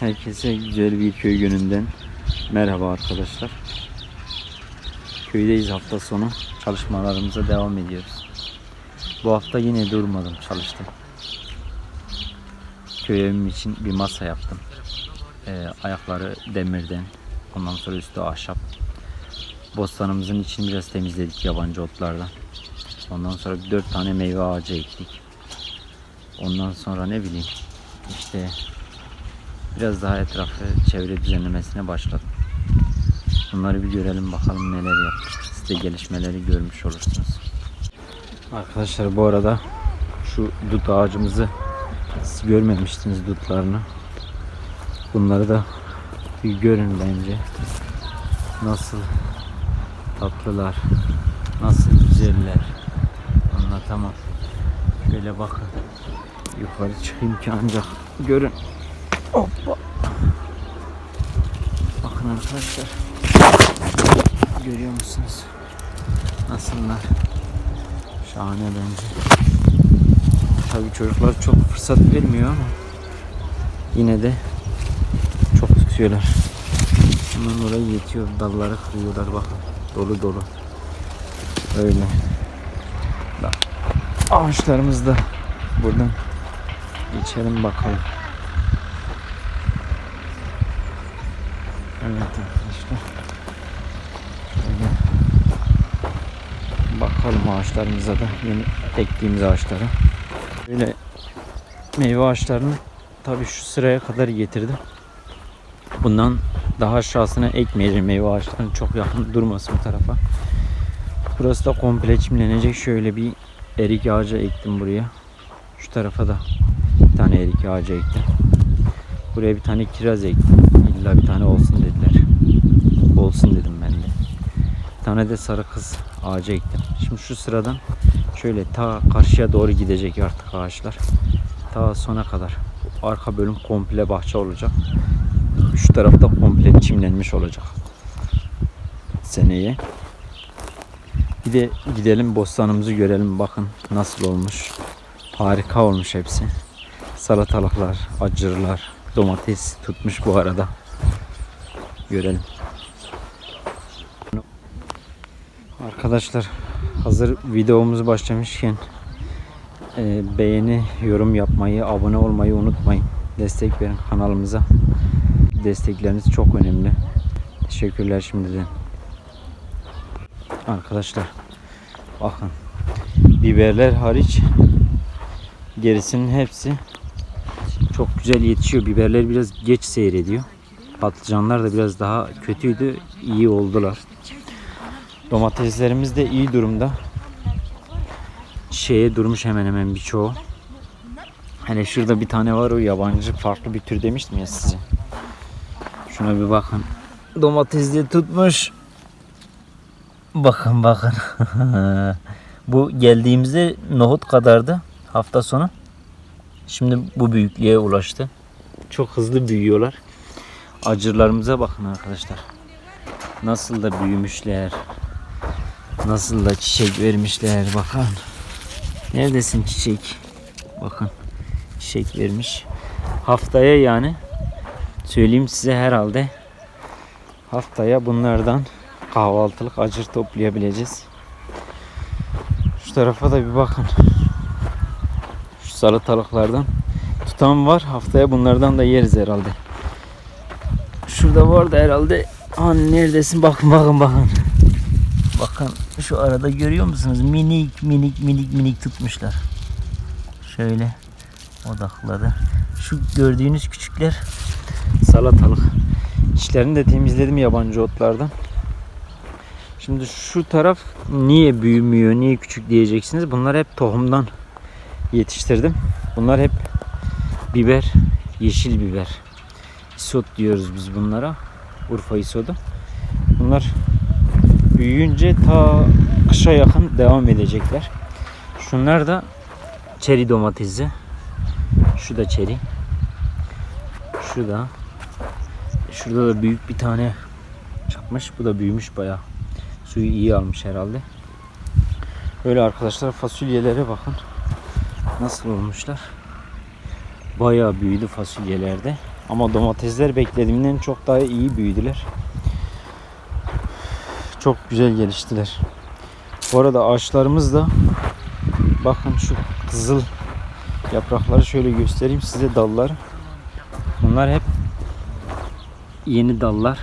Herkese güzel bir köy gününden merhaba arkadaşlar. Köydeyiz hafta sonu. Çalışmalarımıza devam ediyoruz. Bu hafta yine durmadım çalıştım. Köy evim için bir masa yaptım. Ee, ayakları demirden. Ondan sonra üstü ahşap. Bostanımızın içini biraz temizledik yabancı otlardan. Ondan sonra dört tane meyve ağacı ektik. Ondan sonra ne bileyim işte biraz daha etrafı çevre düzenlemesine başladım. Bunları bir görelim bakalım neler yaptık. Siz de gelişmeleri görmüş olursunuz. Arkadaşlar bu arada şu dut ağacımızı siz görmemiştiniz dutlarını. Bunları da bir görün bence. Nasıl tatlılar, nasıl güzeller. Anlatamam. Şöyle bakın. Yukarı çıkayım ki ancak görün. Hoppa. Bakın arkadaşlar. Görüyor musunuz? Nasıllar? Şahane bence. Tabii çocuklar çok fırsat vermiyor ama yine de çok tutuyorlar. Bundan dolayı yetiyor. Dalları kırıyorlar bakın. Dolu dolu. Öyle. Ağaçlarımız da buradan geçelim bakalım. Evet arkadaşlar. Şöyle bakalım ağaçlarımıza da yeni ektiğimiz ağaçlara. Böyle meyve ağaçlarını tabii şu sıraya kadar getirdim. Bundan daha aşağısına ekmeyeceğim meyve ağaçlarının çok yakın durmasın bu tarafa. Burası da komple çimlenecek. Şöyle bir erik ağacı ektim buraya. Şu tarafa da bir tane erik ağacı ektim. Buraya bir tane kiraz ektim. İlla bir tane olsun dediler. Olsun dedim ben de. Bir tane de sarı kız ağacı ektim. Şimdi şu sıradan şöyle ta karşıya doğru gidecek artık ağaçlar. Ta sona kadar. Arka bölüm komple bahçe olacak. Şu tarafta komple çimlenmiş olacak. Seneye. Bir de gidelim bostanımızı görelim bakın nasıl olmuş. Harika olmuş hepsi. Salatalıklar, acırlar, domates tutmuş bu arada. Görelim. Arkadaşlar hazır videomuz başlamışken e, beğeni, yorum yapmayı, abone olmayı unutmayın. Destek verin kanalımıza. Destekleriniz çok önemli. Teşekkürler şimdiden. Arkadaşlar bakın biberler hariç gerisinin hepsi çok güzel yetişiyor. Biberler biraz geç seyrediyor. Patlıcanlar da biraz daha kötüydü. iyi oldular. Domateslerimiz de iyi durumda. Şeye durmuş hemen hemen birçoğu. Hani şurada bir tane var o yabancı farklı bir tür demiştim ya size. Şuna bir bakın. Domates de tutmuş. Bakın bakın. bu geldiğimizde nohut kadardı hafta sonu. Şimdi bu büyüklüğe ulaştı. Çok hızlı büyüyorlar. Acırlarımıza bakın arkadaşlar. Nasıl da büyümüşler. Nasıl da çiçek vermişler bakın. Neredesin çiçek? Bakın. Çiçek vermiş. Haftaya yani söyleyeyim size herhalde haftaya bunlardan kahvaltılık acır toplayabileceğiz. Şu tarafa da bir bakın. Şu salatalıklardan tutan var. Haftaya bunlardan da yeriz herhalde. Şurada var da herhalde. Hani neredesin? Bakın bakın bakın. Bakın şu arada görüyor musunuz? Minik minik minik minik tutmuşlar. Şöyle odakladı. Şu gördüğünüz küçükler salatalık. İçlerini de temizledim yabancı otlardan. Şimdi şu taraf niye büyümüyor, niye küçük diyeceksiniz. Bunlar hep tohumdan yetiştirdim. Bunlar hep biber, yeşil biber. Isot diyoruz biz bunlara. Urfa isodu. Bunlar büyüyünce ta kışa yakın devam edecekler. Şunlar da çeri domatesi. Şu da çeri. Şu da. Şurada da büyük bir tane çıkmış. Bu da büyümüş bayağı. Suyu iyi almış herhalde. Böyle arkadaşlar fasulyelere bakın. Nasıl olmuşlar. Bayağı büyüdü fasulyelerde. Ama domatesler beklediğimden çok daha iyi büyüdüler. Çok güzel geliştiler. Bu arada ağaçlarımız da bakın şu kızıl yaprakları şöyle göstereyim size dallar. Bunlar hep yeni dallar.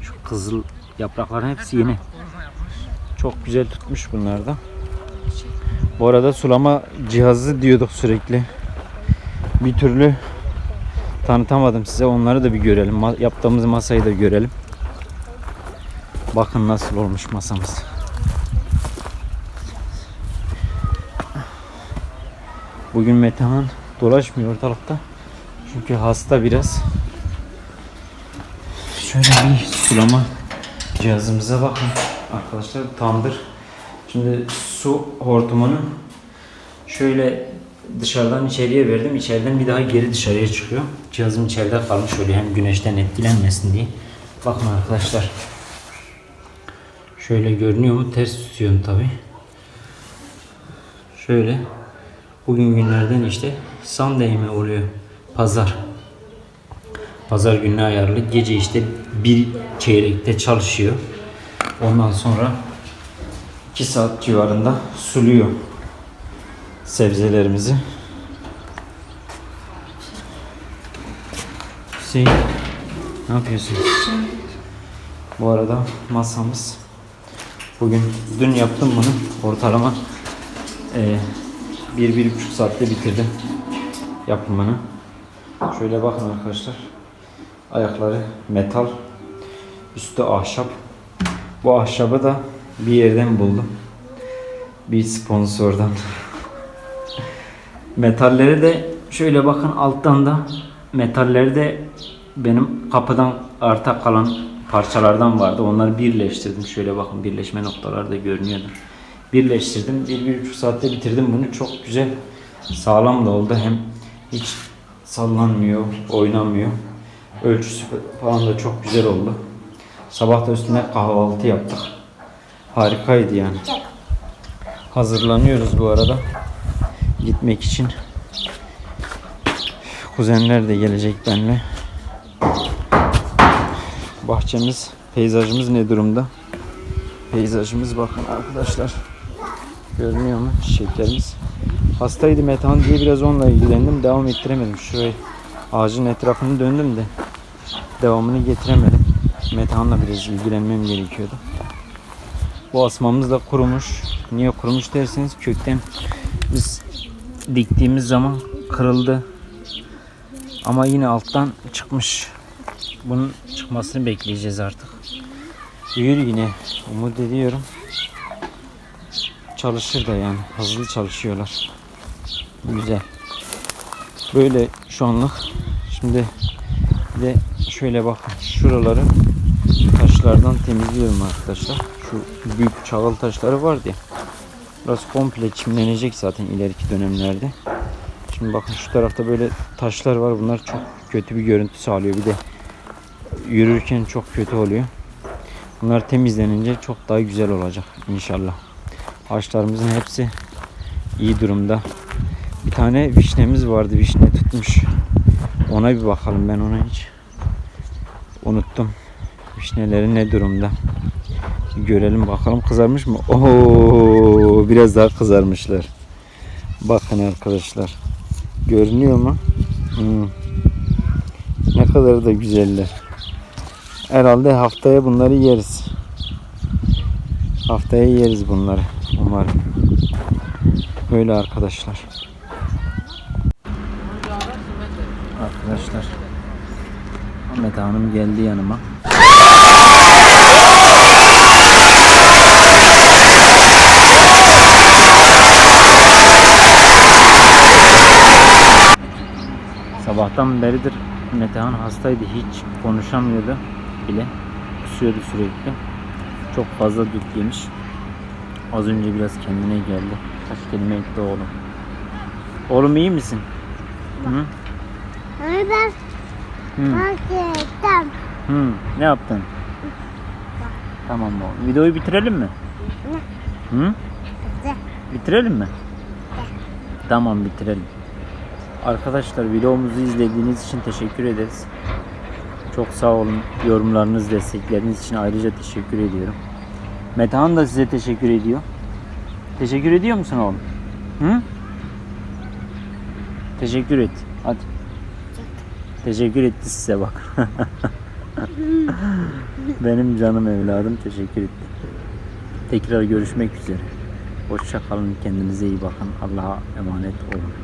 Şu kızıl yaprakların hepsi yeni. Çok güzel tutmuş bunlar da. Bu arada sulama cihazı diyorduk sürekli. Bir türlü tanıtamadım size. Onları da bir görelim. Ma- Yaptığımız masayı da görelim. Bakın nasıl olmuş masamız. Bugün Metehan dolaşmıyor ortalıkta. Çünkü hasta biraz. Şöyle bir sulama cihazımıza bakın. Arkadaşlar tamdır. Şimdi su hortumunu şöyle dışarıdan içeriye verdim. İçeriden bir daha geri dışarıya çıkıyor. Cihazım içeride kalmış şöyle hem güneşten etkilenmesin diye. Bakın arkadaşlar. Şöyle görünüyor mu? Ters tutuyorum tabi. Şöyle. Bugün günlerden işte Sunday'me oluyor. Pazar. Pazar gününe ayarlı. Gece işte bir çeyrekte çalışıyor. Ondan sonra 2 saat civarında suluyor sebzelerimizi. Hüseyin ne yapıyorsun? Bu arada masamız bugün dün yaptım bunu ortalama eee bir, bir buçuk saatte bitirdim yapımını. Şöyle bakın arkadaşlar. Ayakları metal. Üstü ahşap. Bu ahşabı da bir yerden buldum. Bir sponsordan. Metalleri de şöyle bakın alttan da metalleri de benim kapıdan arta kalan parçalardan vardı. Onları birleştirdim. Şöyle bakın birleşme noktaları da görünüyordu. Birleştirdim. Bir, bir buçuk saatte bitirdim bunu. Çok güzel sağlam da oldu. Hem hiç sallanmıyor, oynamıyor. Ölçüsü falan da çok güzel oldu. Sabah da üstüne kahvaltı yaptık. Harikaydı yani. Hazırlanıyoruz bu arada. Gitmek için. Kuzenler de gelecek benimle. Bahçemiz, peyzajımız ne durumda? Peyzajımız bakın arkadaşlar. Görünüyor mu çiçeklerimiz? Hastaydı Metehan diye biraz onunla ilgilendim. Devam ettiremedim. Şurayı ağacın etrafını döndüm de devamını getiremedim. Metehan'la biraz ilgilenmem gerekiyordu. Bu asmamız da kurumuş. Niye kurumuş derseniz kökten biz diktiğimiz zaman kırıldı. Ama yine alttan çıkmış. Bunun çıkmasını bekleyeceğiz artık. Büyür yine. Umut ediyorum. Çalışır da yani. Hızlı çalışıyorlar. Güzel. Böyle şu anlık. Şimdi bir de şöyle bakın. Şuraları taşlardan temizliyorum arkadaşlar. Şu büyük çağıl taşları vardı ya. Burası komple çimlenecek zaten ileriki dönemlerde. Şimdi bakın şu tarafta böyle taşlar var. Bunlar çok kötü bir görüntü sağlıyor. Bir de yürürken çok kötü oluyor. Bunlar temizlenince çok daha güzel olacak inşallah. Ağaçlarımızın hepsi iyi durumda. Bir tane vişnemiz vardı. Vişne tutmuş. Ona bir bakalım. Ben ona hiç unuttum. Vişneleri ne durumda? Görelim bakalım kızarmış mı? Oo, biraz daha kızarmışlar. Bakın arkadaşlar. Görünüyor mu? Hmm. Ne kadar da güzeller. Herhalde haftaya bunları yeriz. Haftaya yeriz bunları umarım. Böyle arkadaşlar. Arkadaşlar. Ahmet Hanım geldi yanıma. Sabahtan beridir Metehan hastaydı. Hiç konuşamıyordu bile. Kusuyordu sürekli. Çok fazla dut yemiş. Az önce biraz kendine geldi. Kaç kelime etti oğlum. Oğlum iyi misin? Hı? Ben Hı. marketten Hı. Ne yaptın? Tamam oğlum. Videoyu bitirelim mi? Hı? Bitirelim mi? Tamam bitirelim. Arkadaşlar videomuzu izlediğiniz için teşekkür ederiz. Çok sağ olun. Yorumlarınız, destekleriniz için ayrıca teşekkür ediyorum. Metehan da size teşekkür ediyor. Teşekkür ediyor musun oğlum? Hı? Teşekkür et. Hadi. Teşekkür etti size bak. Benim canım evladım teşekkür etti. Tekrar görüşmek üzere. Hoşça kalın. Kendinize iyi bakın. Allah'a emanet olun.